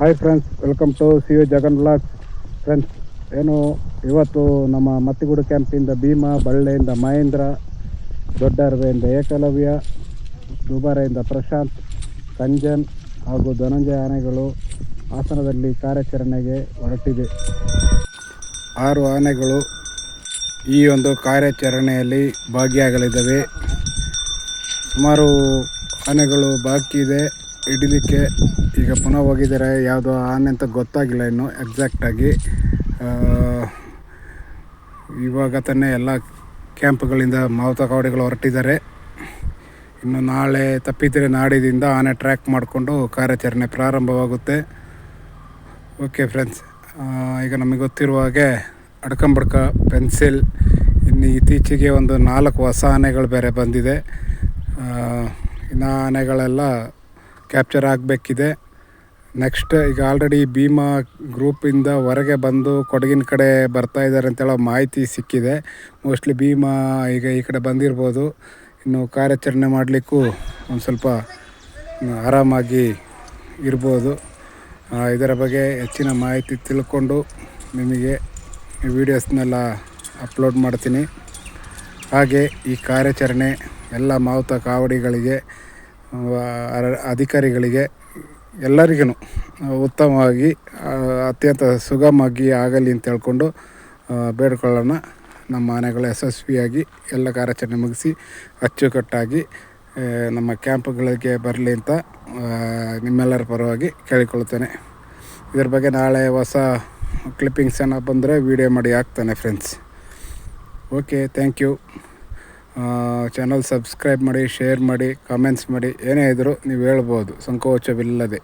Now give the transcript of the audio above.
Hi friends welcome to C U Jagan blogs friends ಏನು ಇವತ್ತು ನಮ್ಮ ಮತ್ತಿಗುಡು ಕ್ಯಾಂಪಿಂದ ಭೀಮಾ, ಬಳ್ಳೆಯಿಂದ ಮಹೇಂದ್ರ ದೊಡ್ಡ ಅರವೆಯಿಂದ ಏಕಲವ್ಯ, ದುಬಾರೆಯಿಂದ ಪ್ರಶಾಂತ್, ಕಂಜನ್ ಹಾಗೂ ಧನಂಜಯ ಆನೆಗಳು ಹಾಸನದಲ್ಲಿ ಕಾರ್ಯಾಚರಣೆಗೆ ಹೊರಟಿದೆ. ಆರು ಆನೆಗಳು ಈ ಒಂದು ಕಾರ್ಯಾಚರಣೆಯಲ್ಲಿ ಭಾಗಿಯಾಗಲಿದ್ದಾವೆ. ಸುಮಾರು ಆನೆಗಳು ಬಾಕಿ ಇದೆ. ಹಿಡಿಲಿಕ್ಕೆ ಈಗ ಪುನಃ ಹೋಗಿದ್ದಾರೆ, ಯಾವುದು ಆನೆ ಅಂತ ಗೊತ್ತಾಗಿಲ್ಲ ಇನ್ನು ಎಕ್ಸಾಕ್ಟಾಗಿ ಇವಾಗ ತಾನೇ ಎಲ್ಲ ಕ್ಯಾಂಪ್ಗಳಿಂದ ಮಾವುತ ಕಾವಡಿಗಳು ಹೊರಟಿದ್ದಾರೆ. ಇನ್ನು ನಾಳೆ ತಪ್ಪಿದರೆ ನಾಡಿದಿಂದ ಆನೆ ಟ್ರ್ಯಾಕ್ ಮಾಡಿಕೊಂಡು ಕಾರ್ಯಾಚರಣೆ ಪ್ರಾರಂಭವಾಗುತ್ತೆ. ಓಕೆ ಫ್ರೆಂಡ್ಸ್ ಈಗ ನಮಗೆ ಗೊತ್ತಿರುವ ಹಾಗೆ ಅಡ್ಕಂಬಡ್ಕ ಪೆನ್ಸಿಲ್ ಇನ್ನು ಇತ್ತೀಚೆಗೆ ಒಂದು ನಾಲ್ಕು ಹೊಸ ಆನೆಗಳು ಬೇರೆ ಬಂದಿದೆ. ಇನ್ನು ಆನೆಗಳೆಲ್ಲ ಕ್ಯಾಪ್ಚರ್ ಆಗಬೇಕಿದೆ. ನೆಕ್ಸ್ಟ್ ಈಗ ಆಲ್ರೆಡಿ ಭೀಮಾ ಗ್ರೂಪಿಂದ ಹೊರಗೆ ಬಂದು ಕೊಡಗಿನ ಕಡೆ ಬರ್ತಾ ಇದ್ದಾರೆ ಅಂತೇಳೋ ಮಾಹಿತಿ ಸಿಕ್ಕಿದೆ. ಮೋಸ್ಟ್ಲಿ ಭೀಮಾ ಈಗ ಈ ಕಡೆ ಬಂದಿರ್ಬೋದು. ಇನ್ನು ಕಾರ್ಯಾಚರಣೆ ಮಾಡಲಿಕ್ಕೂ ಒಂದು ಸ್ವಲ್ಪ ಆರಾಮಾಗಿ ಇರ್ಬೋದು. ಇದರ ಬಗ್ಗೆ ಹೆಚ್ಚಿನ ಮಾಹಿತಿ ತಿಳ್ಕೊಂಡು ನಿಮಗೆ ವೀಡಿಯೋಸ್ನೆಲ್ಲ ಅಪ್ಲೋಡ್ ಮಾಡ್ತೀನಿ. ಹಾಗೆ ಈ ಕಾರ್ಯಾಚರಣೆ ಎಲ್ಲ ಮಾವುತ ಕಾವಡಿಗಳಿಗೆ ಅಧಿಕಾರಿಗಳಿಗೆ ಎಲ್ಲರಿಗೂ ಉತ್ತಮವಾಗಿ ಅತ್ಯಂತ ಸುಗಮವಾಗಿ ಆಗಲಿ ಅಂತ ಹೇಳ್ಕೊಂಡು ಬೇಡ್ಕೊಳ್ಳೋಣ. ನಮ್ಮ ಮನೆಗಳು ಯಶಸ್ವಿಯಾಗಿ ಎಲ್ಲ ಕಾರ್ಯಾಚರಣೆ ಮುಗಿಸಿ, ಅಚ್ಚುಕಟ್ಟಾಗಿ ನಮ್ಮ ಕ್ಯಾಂಪ್ಗಳಿಗೆ ಬರಲಿ ಅಂತ ನಿಮ್ಮೆಲ್ಲರ ಪರವಾಗಿ ಕೇಳಿಕೊಳ್ಳುತ್ತೇನೆ. ಇದ್ರ ಬಗ್ಗೆ ನಾಳೆ ಹೊಸ ಕ್ಲಿಪ್ಪಿಂಗ್ಸ್ ಏನೋ ಬಂದರೆ ವೀಡಿಯೋ ಮಾಡಿ ಹಾಕ್ತಾನೆ friends okay thank you channel subscribe ಮಾಡಿ ಶೇರ್ ಮಾಡಿ ಕಮೆಂಟ್ಸ್ ಮಾಡಿ ಏನೇ ಇದ್ದರೂ ನೀವು ಹೇಳ್ಬೋದು. ಸಂಕೋಚವಿಲ್ಲದೆ.